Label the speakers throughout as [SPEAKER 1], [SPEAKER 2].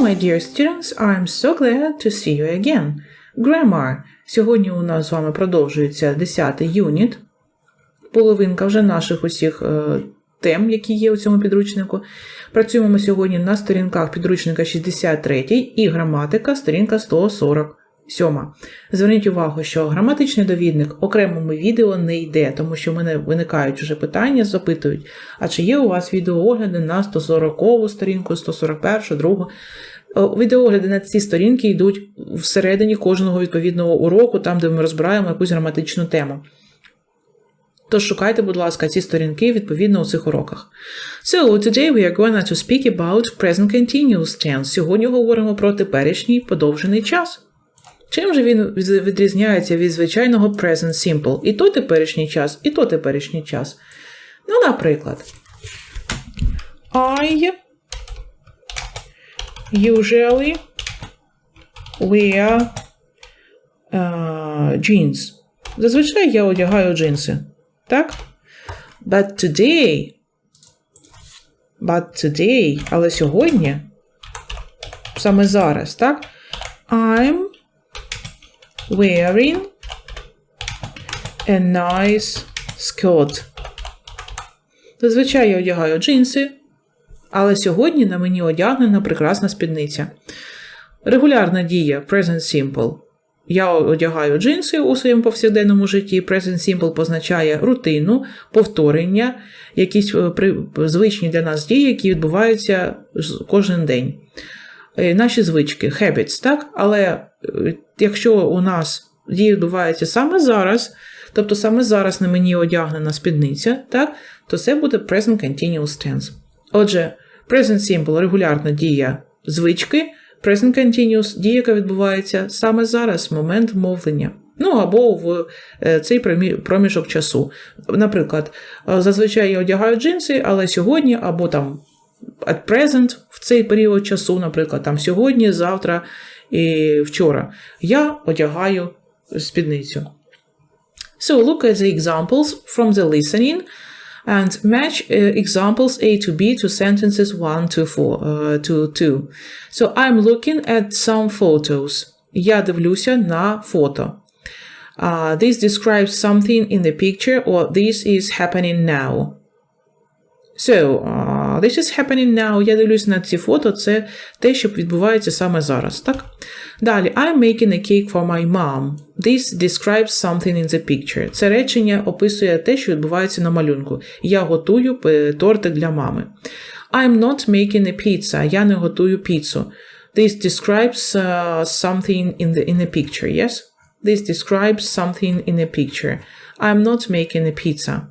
[SPEAKER 1] my dear students, I'm so glad to see you again. Grammar. Сьогодні у нас з вами продовжується 10 юніт. Половинка вже наших усіх е, тем, які є у цьому підручнику. Працюємо ми сьогодні на сторінках підручника 63 і граматика, сторінка 147. Зверніть увагу, що граматичний довідник окремому відео не йде, тому що в мене виникають вже питання, запитують, а чи є у вас відеоогляди на 140 сторінку, 141, 2. О, Відеогляди на ці сторінки йдуть всередині кожного відповідного уроку, там, де ми розбираємо якусь граматичну тему. Тож шукайте, будь ласка, ці сторінки відповідно у цих уроках. So, today we are going to speak about present continuous tense. Сьогодні говоримо про теперішній подовжений час. Чим же він відрізняється від звичайного present simple? І то теперішній час, і то теперішній час. Ну, наприклад, I usually wear uh, jeans. Зазвичай я одягаю джинси. Так? But today. But today. Але сьогодні. Саме зараз, так? I'm wearing a nice skirt. Зазвичай я одягаю джинси, але сьогодні на мені одягнена прекрасна спідниця. Регулярна дія Present Simple. Я одягаю джинси у своєму повсякденному житті. Present Simple позначає рутину, повторення, якісь е, звичні для нас дії, які відбуваються кожен день. Е, Наші звички, habits, так? Але е, якщо у нас дії відбуваються саме зараз, тобто саме зараз на мені одягнена спідниця, так, то це буде present continuous tense. Отже, present simple регулярна дія звички, present continuous дія, яка відбувається саме зараз, момент мовлення. Ну або в е, цей проміжок часу. Наприклад, зазвичай я одягаю джинси, але сьогодні або там at present в цей період часу, наприклад, там сьогодні, завтра і вчора, я одягаю спідницю. So look at the examples from the listening and match uh, examples A to B to sentences 1 to 4 uh, to 2. So I'm looking at some photos. Я дивлюся на фото. Uh, this describes something in the picture or this is happening now. So, uh, this is happening now. Я дивлюсь на ці фото, це те, що відбувається саме зараз, так? Далі, I'm making a cake for my mom. This describes something in the picture. Це речення описує те, що відбувається на малюнку. Я готую е, тортик для мами. I'm not making a pizza. Я не готую піцу. This describes uh, something in the in the picture, yes? This describes something in a picture. I'm not making a pizza.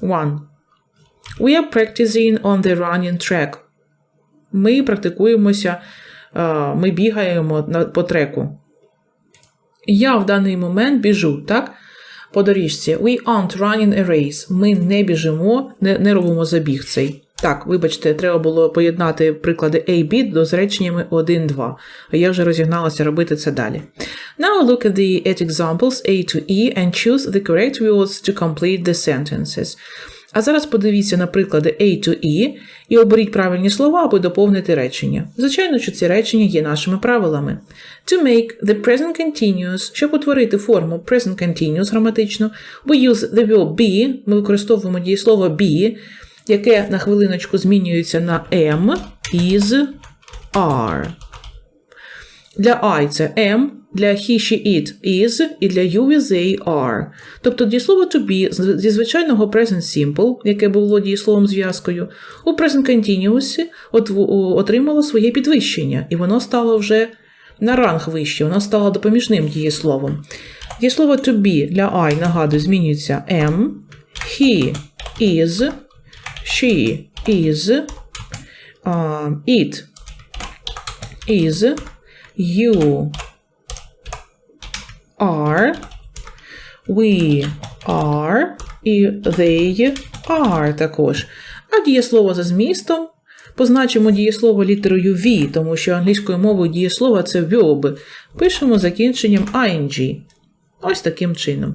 [SPEAKER 1] One. We are practicing on the running track. Ми практикуємося, е, ми бігаємо по треку. Я в даний момент біжу, так? По доріжці. We aren't running a race. Ми не біжимо, не, не робимо забіг цей. Так, вибачте, треба було поєднати приклади A, B до з реченнями 1, 2. А я вже розігналася робити це далі. Now look at the at examples A to E and choose the correct words to complete the sentences. А зараз подивіться на приклади A to E і оберіть правильні слова, аби доповнити речення. Звичайно, що ці речення є нашими правилами. To make the present continuous, щоб утворити форму present continuous граматично, we use the verb be, ми використовуємо дієслово be, яке на хвилиночку змінюється на am, is, are. Для I це am, для he, she, it is, і для you, we, they are. Тобто дієслово to be зі звичайного present simple, яке було дієсловом зв'язкою, у present continuous отримало своє підвищення, і воно стало вже на ранг вище, воно стало допоміжним дієсловом. Дієслово to be для I, нагадую, змінюється am, he is, she is, uh, it is, you are, we are і they are також. А дієслово за змістом позначимо дієслово літерою V, тому що англійською мовою дієслово це verb. Пишемо закінченням ing. Ось таким чином.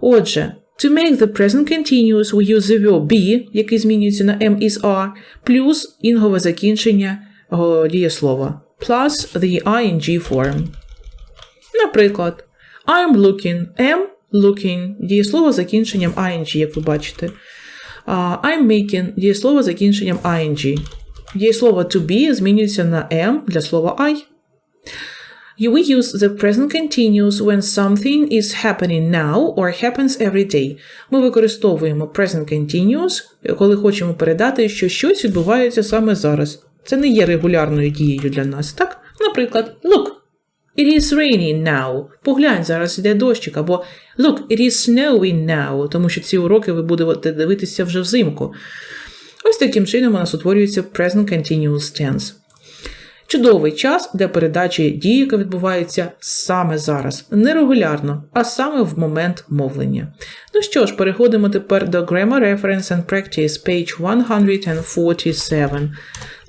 [SPEAKER 1] Отже, to make the present continuous we use the verb be, який змінюється на am is are, плюс інгове закінчення дієслова plus the ing form. Наприклад, I'm looking, am looking, дієслово з закінченням ing, як ви бачите. А, I'm making, дієслово з закінченням ing. Дієслово to be змінюється на am для слова I. We use the present continuous when something is happening now or happens every day. Ми використовуємо present continuous, коли хочемо передати, що щось відбувається саме зараз. Це не є регулярною дією для нас, так? Наприклад, look, it is raining now. Поглянь, зараз іде дощик, або look, it is snowing now, тому що ці уроки ви будете дивитися вже взимку. Ось таким чином у нас утворюється present continuous tense. Чудовий час для передачі дії, яка відбувається саме зараз, не регулярно, а саме в момент мовлення. Ну що ж, переходимо тепер до Grammar Reference and Practice, page 147.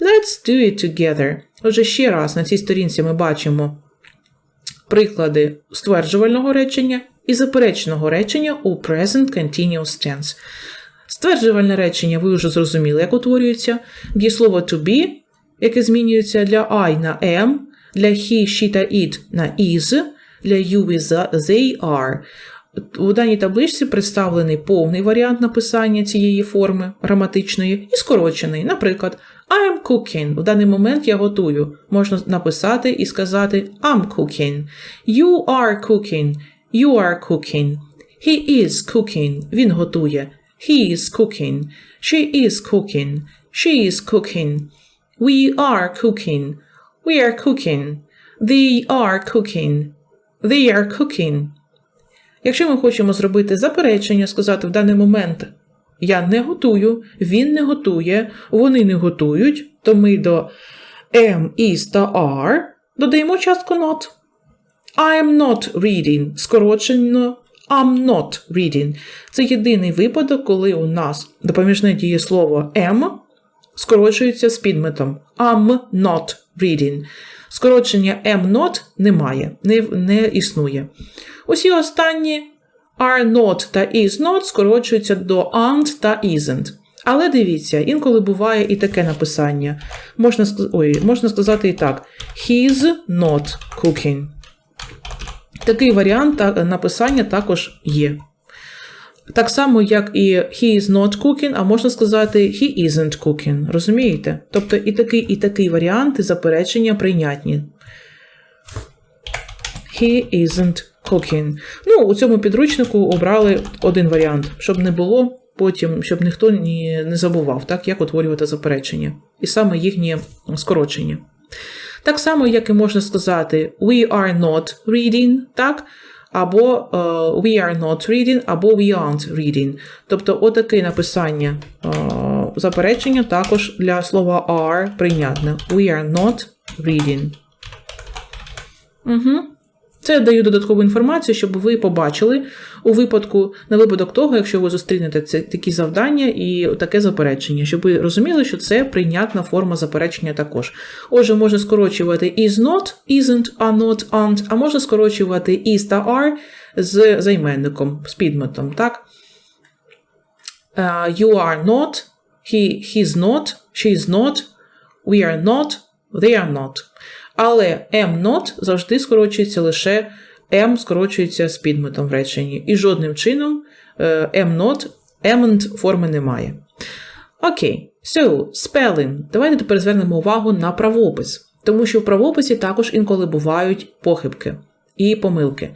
[SPEAKER 1] Let's do it together. Отже, ще раз на цій сторінці ми бачимо приклади стверджувального речення і запереченого речення у present continuous tense. Стверджувальне речення ви вже зрозуміли, як утворюється. Дієслово to be, яке змінюється для I на am, для he, she та it на is, для you with they are. У даній табличці представлений повний варіант написання цієї форми граматичної і скорочений. Наприклад, I am cooking. В даний момент я готую. Можна написати і сказати I'm cooking. You are cooking. You are cooking. He is cooking. Він готує. He is cooking. She is cooking. She is cooking. We are cooking. We are cooking. They are cooking. They are cooking. Якщо ми хочемо зробити заперечення, сказати в даний момент я не готую, він не готує, вони не готують, то ми до am, is та are додаємо частку not. I am not reading. Скорочено I'm not reading. Це єдиний випадок, коли у нас допоміжне дієслово am скорочується з підметом I'm not reading. Скорочення am not немає, не, не існує. Усі останні are not та is not скорочуються до aren't та isn't. Але дивіться, інколи буває і таке написання. Можна, ой, можна сказати і так: He's not cooking. Такий варіант написання також є. Так само, як і he is not cooking, а можна сказати he isn't cooking. Розумієте? Тобто і такий, і такий варіанти заперечення прийнятні. He isn't cooking. Ну, у цьому підручнику обрали один варіант, щоб не було потім, щоб ніхто ні, не забував, так, як утворювати заперечення. І саме їхнє скорочення. Так само, як і можна сказати, we are not reading, так? Або uh, we are not reading, або we aren't reading. Тобто, отаке написання uh, заперечення також для слова are прийнятне. We are not reading. Угу. Це я даю додаткову інформацію, щоб ви побачили у випадку, на випадок того, якщо ви зустрінете це, такі завдання і таке заперечення, щоб ви розуміли, що це прийнятна форма заперечення також. Отже, можна скорочувати is not, isn't, are not, aren't, а можна скорочувати is та are з займенником, з підметом. так? Uh, you are not, he, he's not, she's not, we are not, they are not. Але am not завжди скорочується лише am скорочується з підметом в реченні. І жодним чином am not, amn't форми немає. Окей, so, spelling. Давайте тепер звернемо увагу на правопис. Тому що в правописі також інколи бувають похибки і помилки.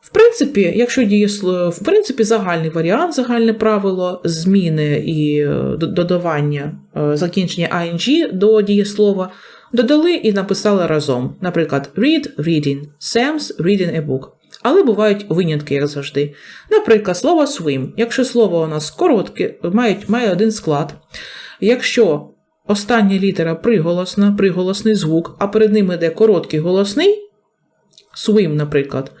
[SPEAKER 1] В принципі, якщо дієслово, в принципі, загальний варіант, загальне правило зміни і додавання закінчення ing до дієслова додали і написали разом. Наприклад, read reading, Sam's reading a book. Але бувають винятки, як завжди. Наприклад, слово swim. Якщо слово у нас коротке, має, має один склад. Якщо остання літера приголосна, приголосний звук, а перед ним йде короткий голосний, swim, наприклад,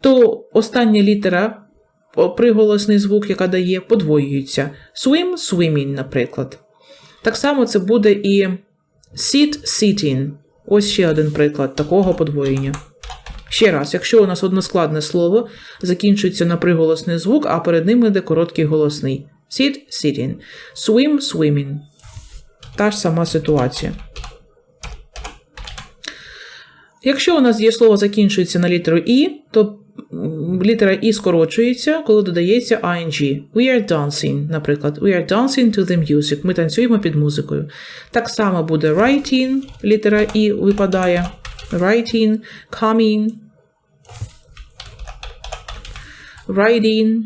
[SPEAKER 1] то остання літера, приголосний звук, яка дає, подвоюється. Swim, swimming, наприклад. Так само це буде і Sit sitting. Ось ще один приклад такого подвоєння. Ще раз, якщо у нас односкладне слово закінчується на приголосний звук, а перед ним йде короткий голосний. Sit sitting. Swim swimming. Та ж сама ситуація. Якщо у нас є слово закінчується на літеру І, то літера І скорочується, коли додається ing. We are dancing, наприклад. We are dancing to the music. Ми танцюємо під музикою. Так само буде writing, літера І випадає. Writing, coming, riding.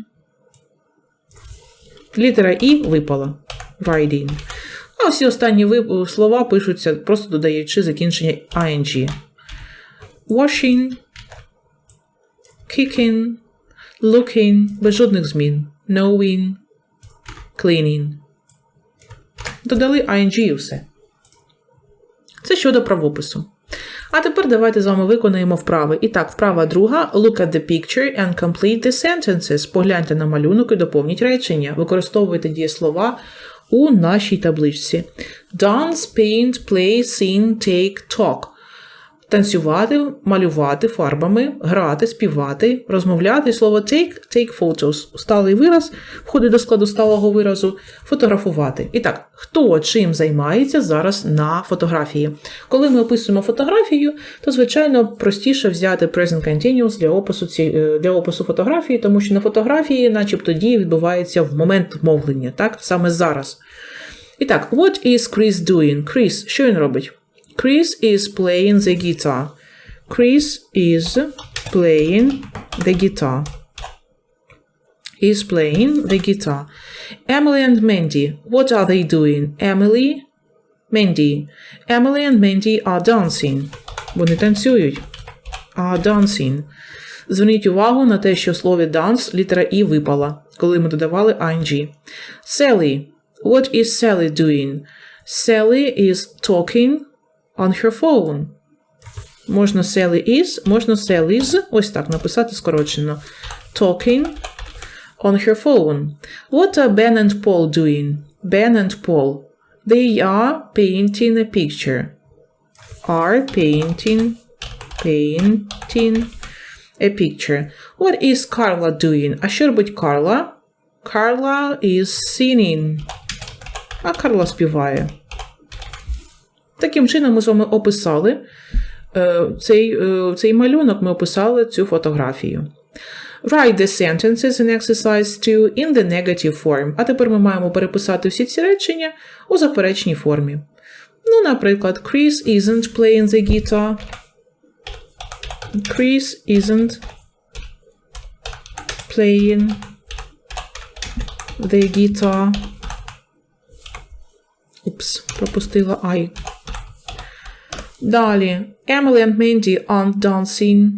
[SPEAKER 1] Літера І випала. Riding. А всі останні слова пишуться, просто додаючи закінчення ing. Washing, kicking, looking, без жодних змін. Knowing, cleaning. Додали ing і все. Це щодо правопису. А тепер давайте з вами виконаємо вправи. І так, вправа друга. Look at the picture and complete the sentences. Погляньте на малюнок і доповніть речення. Використовуйте дієслова у нашій табличці. Dance, paint, play, sing, take, talk. Танцювати, малювати фарбами, грати, співати, розмовляти. Слово take, take photos. Сталий вираз входить до складу сталого виразу фотографувати. І так, хто чим займається зараз на фотографії? Коли ми описуємо фотографію, то звичайно простіше взяти present continuous для опису ці, е, для опису фотографії, тому що на фотографії, начебто, дія відбувається в момент мовлення, так саме зараз. І так, what is Chris doing? Chris, що він робить? Chris is playing the guitar. Chris is playing the guitar. Is playing the guitar. Emily and Mandy, what are they doing? Emily, Mandy. Emily and Mandy are dancing. Вони танцюють. Are dancing. Зверніть увагу на те, що в слові dance літера І випала, коли ми додавали ing. Sally. What is Sally doing? Sally is talking on her phone. Можна Sally is, можна Sally is, ось так написати скорочено. Talking on her phone. What are Ben and Paul doing? Ben and Paul. They are painting a picture. Are painting, painting a picture. What is Carla doing? А що робить Карла? Carla is singing. А Карла співає. Таким чином, ми з вами описали е, цей, е, цей малюнок, ми описали цю фотографію. Write the sentences in exercise 2 in the negative form. А тепер ми маємо переписати всі ці речення у заперечній формі. Ну, наприклад, Chris isn't playing the guitar. Chris isn't playing the guitar. Упс, пропустила I. Далі. Emily and Mandy aren't dancing.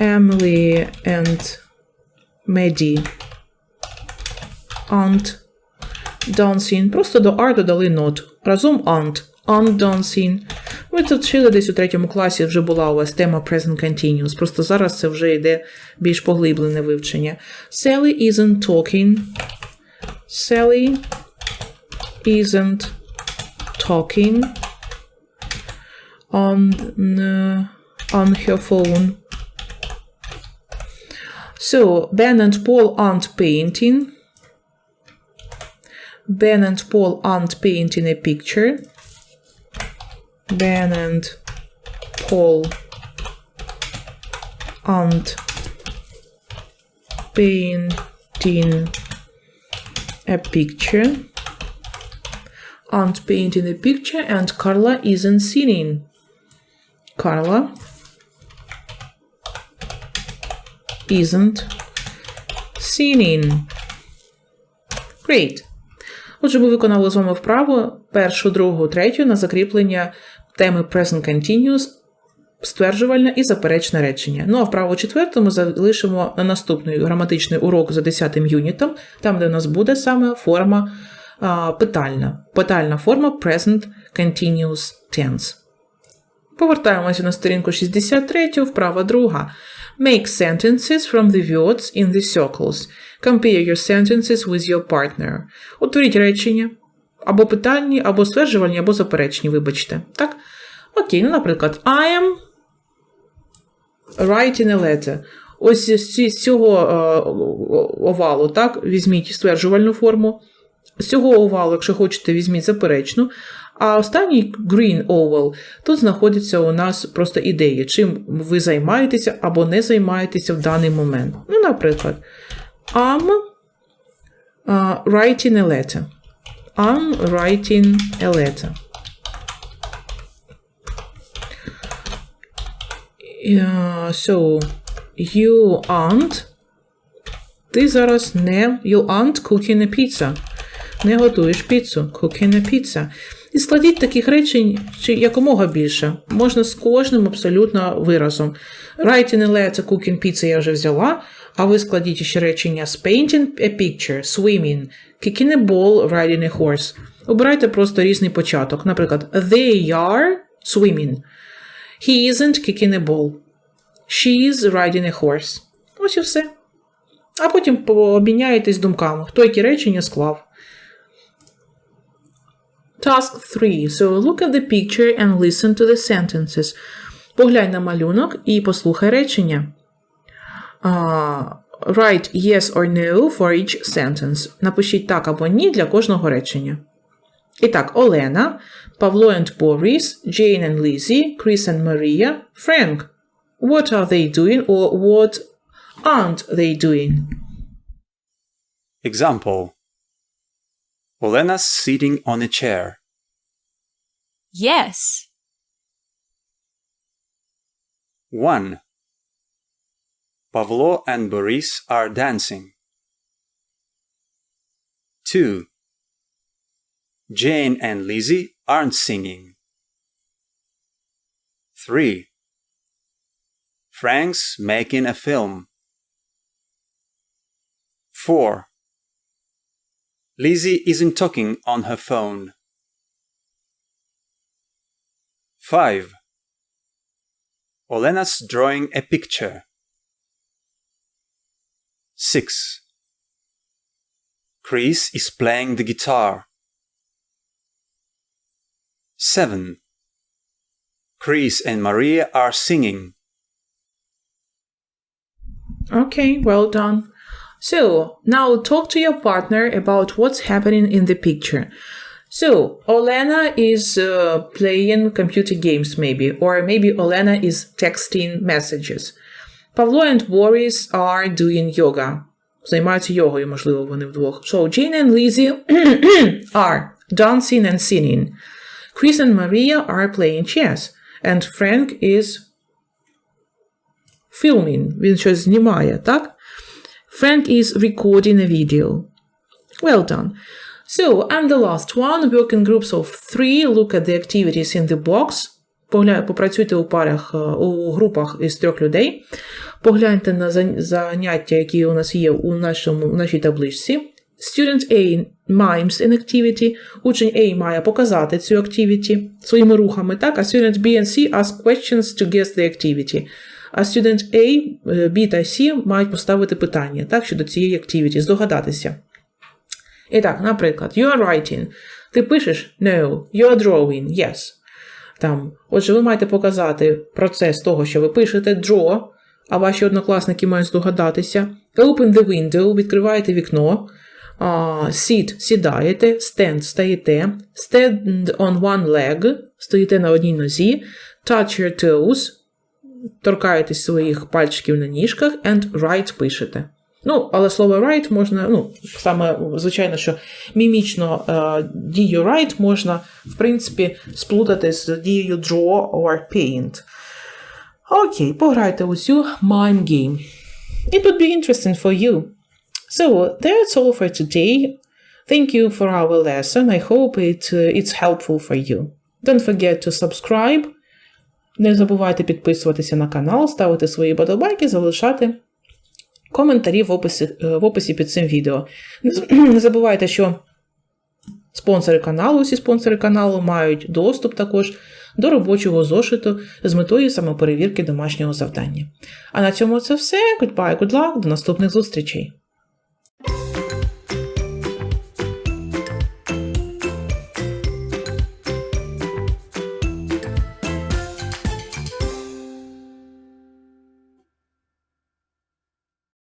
[SPEAKER 1] Emily and Maddie aren't dancing. Просто до are додали not. Разом aren't. Aren't dancing. Ви це вчили десь у третьому класі, вже була у вас тема Present Continuous. Просто зараз це вже йде більш поглиблене вивчення. Sally isn't talking. Sally isn't talking on uh, on her phone. So Ben and Paul aren't painting. Ben and Paul aren't painting a picture. Ben and Paul aren't painting a picture aren't painting a picture and Carla isn't singing. Carla isn't singing. Great. Отже, ми виконали з вами вправу першу, другу, третю на закріплення теми Present Continuous, стверджувальне і заперечне речення. Ну а вправу четверту ми залишимо на наступний граматичний урок за 10 юнітом, там, де у нас буде саме форма питальна. Питальна форма Present Continuous Tense. Повертаємося на сторінку 63, вправа друга. Make sentences from the words in the circles. Compare your sentences with your partner. Утворіть речення. Або питальні, або стверджувальні, або заперечні, вибачте. Так? Окей, ну, наприклад, I am writing a letter. Ось з цього е, овалу, так, візьміть стверджувальну форму. З цього овалу, якщо хочете, візьміть заперечну. А останній green oval, тут знаходиться у нас просто ідеї, чим ви займаєтеся або не займаєтеся в даний момент. Ну, наприклад, I'm uh, writing a letter. I'm writing a letter. Yeah, so, you aren't. Ти зараз не you aren't cooking a pizza. Не готуєш піцу. A pizza. І складіть таких речень чи якомога більше. Можна з кожним абсолютно виразом. Writing a letter, cooking pizza я вже взяла. А ви складіть ще речення з painting a picture, swimming, kicking a ball, riding a horse. Обирайте просто різний початок. Наприклад, they are swimming. He isn't kicking a ball. She is riding a horse. Ось і все. А потім обміняєтесь думками, хто які речення склав. Task 3. So look at the picture and listen to the sentences. Поглянь на малюнок і послухай речення. Uh, write yes or no for each sentence. Напишіть так або ні для кожного речення. І так, Олена, Павло and Boris, Jane and Lizzie, Chris and Maria, Frank. What are they doing or what aren't they doing?
[SPEAKER 2] Example Olena's sitting on a chair.
[SPEAKER 3] Yes.
[SPEAKER 2] 1. Pavlo and Boris are dancing. 2. Jane and Lizzie aren't singing. 3. Frank's making a film. 4. Lizzie isn't talking on her phone. 5. Olena's drawing a picture. 6. Chris is playing the guitar. 7. Chris and Maria are singing.
[SPEAKER 1] Okay, well done. So, now talk to your partner about what's happening in the picture. So, Olena is uh, playing computer games, maybe, or maybe Olena is texting messages. Pavlo and Boris are doing yoga. Займаються йогою, можливо, вони вдвох. So, Jane and Lizzie are dancing and singing. Chris and Maria are playing chess. And Frank is filming. Він щось знімає, так? Frank is recording a video. Well done. So, and the last one, work in groups of three, look at the activities in the box. Попрацюйте у парах, е, у групах із трьох людей. Погляньте на заняття, які у нас є у, нашому, у нашій табличці. Student A mimes an activity. Учень A має показати цю activity своїми рухами, так? А student B and C ask questions to guess the activity. А student A, е, B та C мають поставити питання, так, щодо цієї activity, здогадатися. І так, наприклад, you are writing. Ти пишеш? No. You are drawing. Yes. Там. Отже, ви маєте показати процес того, що ви пишете, draw, а ваші однокласники мають здогадатися. Open the window, відкриваєте вікно. Uh, sit, сідаєте, stand, стаєте, stand on one leg, стоїте на одній нозі, touch your toes, торкаєтесь своїх пальчиків на ніжках, and write пишете. Ну, але слово write можна, ну, саме, звичайно, що мімічно е, дію write можна, в принципі, сплутати з дією draw or paint. Окей, пограйте у цю mime game. It would be interesting for you. So, that's all for today. Thank you for our lesson. I hope it, uh, it's helpful for you. Don't forget to subscribe. Не забувайте підписуватися на канал, ставити свої подобайки, залишати коментарі в описі, е, в описі під цим відео. Не забувайте, що спонсори каналу, усі спонсори каналу мають доступ також до робочого зошиту з метою самоперевірки домашнього завдання. А на цьому це все. Goodbye, good luck, до наступних зустрічей!